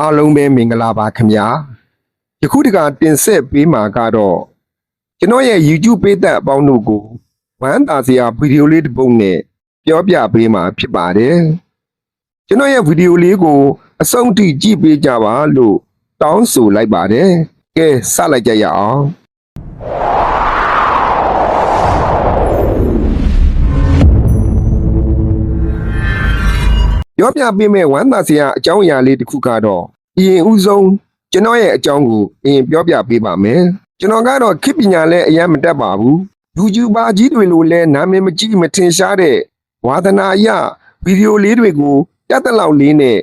အားလုံးပဲမင်္ဂလာပါခင်ဗျာယခုတကတင်ဆက်ပေးမှာကတော့ကျွန်တော်ရဲ့ YouTube ပေးသက်အပေါင်းတို့ကိုဝမ်းသာစရာဗီဒီယိုလေးတစ်ပုဒ်နဲ့ပြောပြပေးမှာဖြစ်ပါတယ်ကျွန်တော်ရဲ့ဗီဒီယိုလေးကို အဆုံးထိကြည့်ပေးကြပါလို့တောင်းဆိုလိုက်ပါတယ်ကဲစလိုက်ကြရအောင် ပြောပြပေးမဲ့ဝမ်းသာစရာအကြောင်းအရာလေးတစ်ခုကတော့အရင်ဦးဆုံးကျွန်တော်ရဲ့အကြောင်းကိုအရင်ပြောပြပေးပါမယ်ကျွန်တော်ကတော့ခေတ်ပညာလည်းအရင်မတတ်ပါဘူး YouTuber ကြီးတွေလိုလဲနာမည်မကြီးမထင်ရှားတဲ့ဝါသနာအရဗီဒီယိုလေးတွေကိုတတ်တဲ့လောက်လေးနဲ့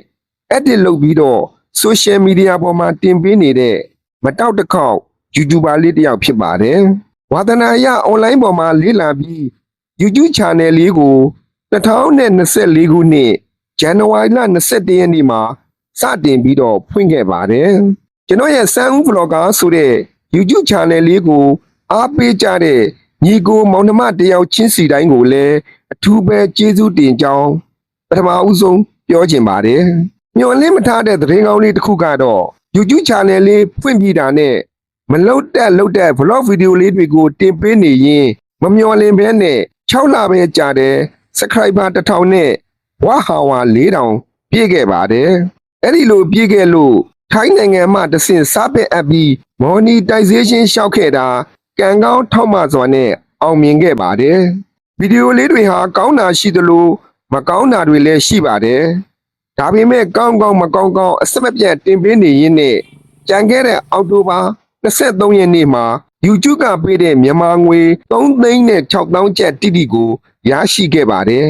edit လုပ်ပြီးတော့ social media ပေါ်မှာတင်ပေးနေတဲ့မတောက်တစ်ခေါက် YouTuber လေးတစ်ယောက်ဖြစ်ပါတယ်ဝါသနာအရ online ပေါ်မှာလေ့လာပြီး YouTube channel လေးကို2024ခုနှစ် ဇန်နဝါရီလ21ရက်နေ့မှာစတင်ပြီးတော့ဖွင့်ခဲ့ပါတယ်။ကျွန်တော်ရဲ့စမ်းဦး vlogger ဆိုတဲ့ YouTube channel လေးကိုအားပေးကြတဲ့ညီကိုမောင်နှမတယောက်ချင်းစီတိုင်းကိုလည်းအထူးပဲကျေးဇူးတင်ကြောင်းပထမဦးဆုံးပြောချင်ပါတယ်။မျော်လင့်မထားတဲ့သတင်းကောင်းလေးတစ်ခုကတော့ YouTube channel လေးဖွင့်ပြီးတာနဲ့မလုတ်တက်လုတ်တက် vlog video လေးတွေကိုတင်ပေးနေရင်မမျော်လင့်ဘဲနဲ့6လပဲကြာတယ် subscriber 1000နဲ့ ဝါဟာဝါ4000ပြည့်ခဲ့ပါတယ်အဲ့ဒီလိုပြည့်ခဲ့လို့ထိုင်းနိုင်ငံမှတဆင့်စားပက်အပ်ပြီး monetization ရှောက်ခဲ့တာကံကောင်းထောက်မစွာနဲ့အောင်မြင်ခဲ့ပါတယ်ဗီဒီယိုလေးတွေဟာကောင်းတာရှိသလိုမကောင်းတာတွေလည်းရှိပါတယ်ဒါပေမဲ့ကောင်းကောင်းမကောင်းကောင်းအစမပြတ်တင်ပေးနေရင်းနဲ့ကြံခဲ့တဲ့အောက်တိုဘာ23ရက်နေ့မှာ YouTube ကပေးတဲ့မြန်မာငွေ3သိန်းနဲ့6000ကျပ်တိတိကိုရရှိခဲ့ပါတယ်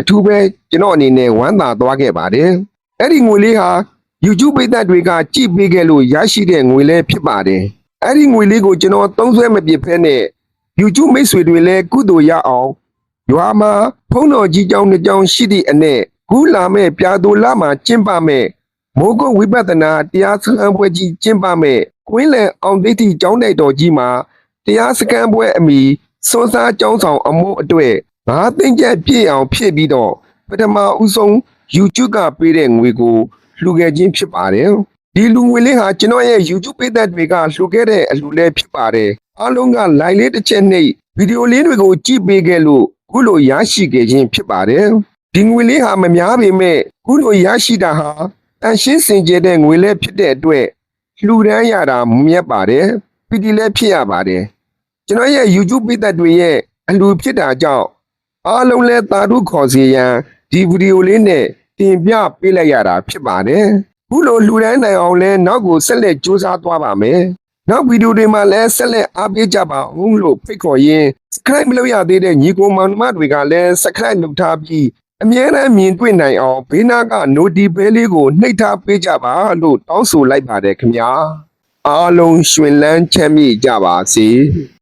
အထူးပဲကျွန်တော်အနေနဲ့ဝမ်းသာသွားခဲ့ပါတယ်။အဲ့ဒီငွေလေးဟာ YouTube ပိတ်သက်တွေကကြည့်ပေးခဲ့လို့ရရှိတဲ့ငွေလေးဖြစ်ပါတယ်။အဲ့ဒီငွေလေးကိုကျွန်တော်သုံးစွဲမပစ်ဖဲနဲ့ YouTube မိတ်ဆွေတွေလည်းကုသိုလ်ရအောင်ရွာမှာဖုန်းတော်ကြီးကြောင်းတစ်ကြောင်းရှိသည့်အနက်ခုလာမဲ့ပြာသူလာမှာကျင့်ပမဲ့မိုးကုတ်ဝိပဿနာတရားစခန်းပွဲကြီးကျင့်ပမဲ့ကွင်းလယ်အောင်ဒိဋ္ဌိကျောင်းတိုက်တော်ကြီးမှာတရားစခန်းပွဲအမိစွန်းစားကျောင်းဆောင်အမို့အတွက် ငါသိမ့်ချက်ပြည့်အောင်ဖြည့်ပြီးတော့ပထမဦးဆုံး YouTube ကပေးတဲ့ငွေကိုလှူခဲ့ခြင်းဖြစ်ပါတယ်ဒီလူငွေလေးဟာကျွန်တော်ရဲ့ YouTube ပေးသက်တွေကလှူခဲ့တဲ့အလှူလေးဖြစ်ပါတယ်အားလုံးက line လေးတစ်ချက်နှိပ်ဗီဒီယိုလေးတွေကိုကြည့်ပေးခဲ့လို့ခုလိုရရှိခဲ့ခြင်းဖြစ်ပါတယ်ဒီငွေလေးဟာမများပေမဲ့ခုလိုရရှိတာဟာအရှင်းစင်ကြယ်တဲ့ငွေလေးဖြစ်တဲ့အတွက်လှူဒန်းရတာမြတ်ပါတယ်ပီတီလည်းဖြစ်ရပါတယ်ကျွန်တော်ရဲ့ YouTube ပေးသက်တွေရဲ့အလှူဖြစ်တာကြောင့် အားလုံးလဲတာဓုခေါ်စီရန်ဒီဗီဒီယိုလေးနဲ့တင်ပြပေးလိုက်ရတာဖြစ်ပါတယ်။ခုလိုလှူဒန်းနိုင်အောင်လဲနောက်ကိုဆက်လက်ကြိုးစားသွားပါမယ်။နောက်ဗီဒီယိုတွေမှာလည်းဆက်လက်အားပေးကြပါဦးလို့ဖိတ်ခေါ်ရင်း subscribe မလုပ်ရသေးတဲ့ညီကိုမောင်နှမတွေကလည်း subscribe လုပ်ထားပြီးအမြဲတမ်းမြင်တွေ့နိုင်အောင်ဘေးနားက notify bell လေးကိုနှိပ်ထားပေးကြပါလို့တောင်းဆိုလိုက်ပါတယ်ခင်ဗျာ။အားလုံးရှင်လန်းချမ်းမြေ့ကြပါစေ။